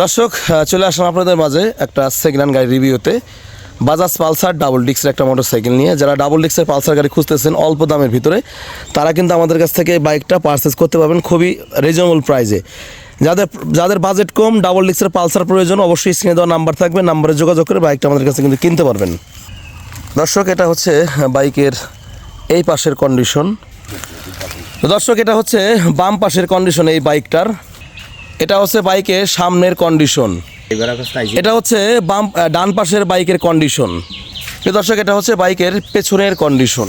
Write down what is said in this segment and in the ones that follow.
দর্শক চলে আসলাম আপনাদের মাঝে একটা সেকেন্ড গাড়ি রিভিউতে। বাজাজ পালসার ডাবল ডিক্সের একটা মোটর সাইকেল নিয়ে। যারা ডাবল ডিক্সের পালসার গাড়ি খুঁজতেছেন অল্প দামের ভিতরে, তারা কিন্তু আমাদের কাছ থেকে বাইকটা পারচেস করতে পারবেন খুবই রিজনেবল প্রাইজে যাদের যাদের বাজেট কম ডাবল ডিক্সের পালসার প্রয়োজন, অবশ্যই স্ক্রিনে দেওয়া নাম্বার থাকবে নাম্বারে যোগাযোগ করে বাইকটা আমাদের কাছে কিন্তু কিনতে পারবেন। দর্শক, এটা হচ্ছে বাইকের এই পাশের কন্ডিশন দর্শক, এটা হচ্ছে বাম পাশের কন্ডিশন এই বাইকটার। এটা হচ্ছে বাইকের সামনের কন্ডিশন এটা হচ্ছে বাম ডান পাশের বাইকের কন্ডিশন দর্শক, এটা হচ্ছে বাইকের পেছনের কন্ডিশন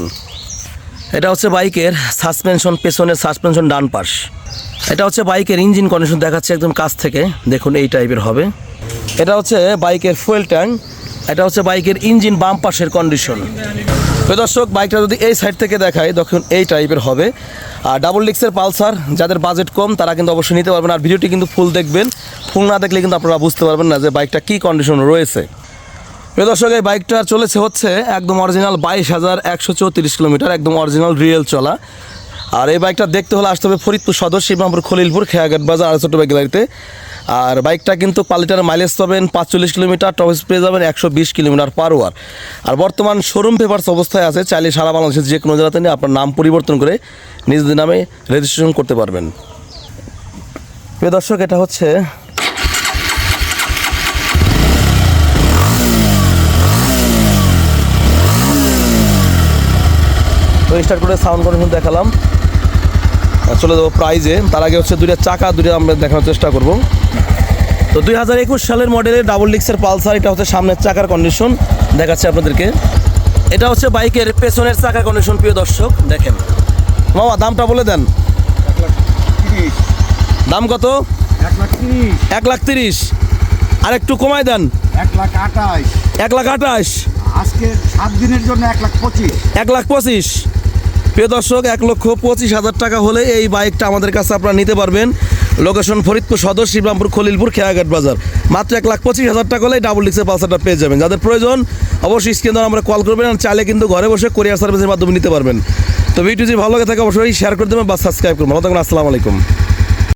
এটা হচ্ছে বাইকের সাসপেনশন পেছনের সাসপেনশন ডান পাশ। এটা হচ্ছে বাইকের ইঞ্জিন কন্ডিশন দেখাচ্ছে একদম কাছ থেকে। দেখুন, এই টাইপের হবে। এটা হচ্ছে বাইকের ফুয়েল ট্যাঙ্ক এটা হচ্ছে বাইকের ইঞ্জিন বাম পাশের কন্ডিশন দর্শক, বাইকটা যদি এই সাইড থেকে দেখায় তখন এই টাইপের হবে। আর ডাবল ডিক্সের পালসার, যাদের বাজেট কম, তারা কিন্তু অবশ্যই নিতে পারবেন। আর ভিডিওটি কিন্তু ফুল দেখবেন। ফুল না দেখলে কিন্তু আপনারা বুঝতে পারবেন না যে বাইকটা কী কন্ডিশন রয়েছে। প্রিয় দর্শক, এই বাইকটা চলেছে হচ্ছে একদম অরিজিনাল বাইশ হাজার একশো চৌত্রিশ কিলোমিটার, একদম অরিজিনাল রিয়েল চলা। আর এই বাইকটা দেখতে হলে আসতে হবে ফরিদপুর সদর, শিবরামপুর, খলিলপুর, খেয়াঘাট বাজার, আর ছোটো বাইক আর বাইকটা কিন্তু পালিটার মাইলেজ পাবেন পাঁচচল্লিশ কিলোমিটার টপ স্পিড যাবেন একশো বিশ কিলোমিটার পার ওয়ার আর বর্তমান শোরুম পেপার্স অবস্থায় আছে, চাইলে সারা বাংলাদেশের যে কোনো জেলাতে নিয়ে আপনার নাম পরিবর্তন করে নিজেদের নামে রেজিস্ট্রেশন করতে পারবেন। প্রিয় দর্শক, এটা হচ্ছে স্টার্ট করে সাউন্ড কন্ডিশন দেখালাম। চলে যাব প্রাইজে তার আগে হচ্ছে দুইটা চাকা দুইটা আমরা দেখানোর চেষ্টা করব। তো দুই হাজার একুশ সালের মডেলের ডাবল ডিক্সের পালসার এটা হচ্ছে সামনের চাকার কন্ডিশন দেখাচ্ছে আপনাদেরকে। এটা হচ্ছে বাইকের পেছনের চাকার কন্ডিশন প্রিয় দর্শক দেখেন। মামা দামটা বলে দেন। দাম কত? এক লাখ তিরিশ এক লাখ তিরিশ। আর একটু কমায় দেন। এক লাখ আঠাশ। এক লাখ আঠাশ। আজকে সাত দিনের জন্য এক লাখ পঁচিশ। এক লাখ পঁচিশ। প্রিয় দর্শক, এক লক্ষ পঁচিশ হাজার টাকা হলে এই বাইকটা আমাদের কাছে আপনারা নিতে পারবেন। লোকেশন ফরিদপুর সদর, শিবরামপুর খলিলপুর, খেয়াঘাট বাজার। মাত্র এক লাখ পঁচিশ হাজার টাকা হলে ডাবল ডিক্সের পালসারটা পেয়ে যাবেন। যাদের প্রয়োজন, অবশ্যই স্ক্রিন আমরা কল করবেন আর চাইলে কিন্তু ঘরে বসে কোরিয়ার সার্ভিসের মাধ্যমে নিতে পারবেন। তো ভিডিও যদি ভালো লাগে থাকে, অবশ্যই শেয়ার করে দেবেন বা সাবস্ক্রাইব করবেন। থাকুন, আসসালামু আলাইকুম।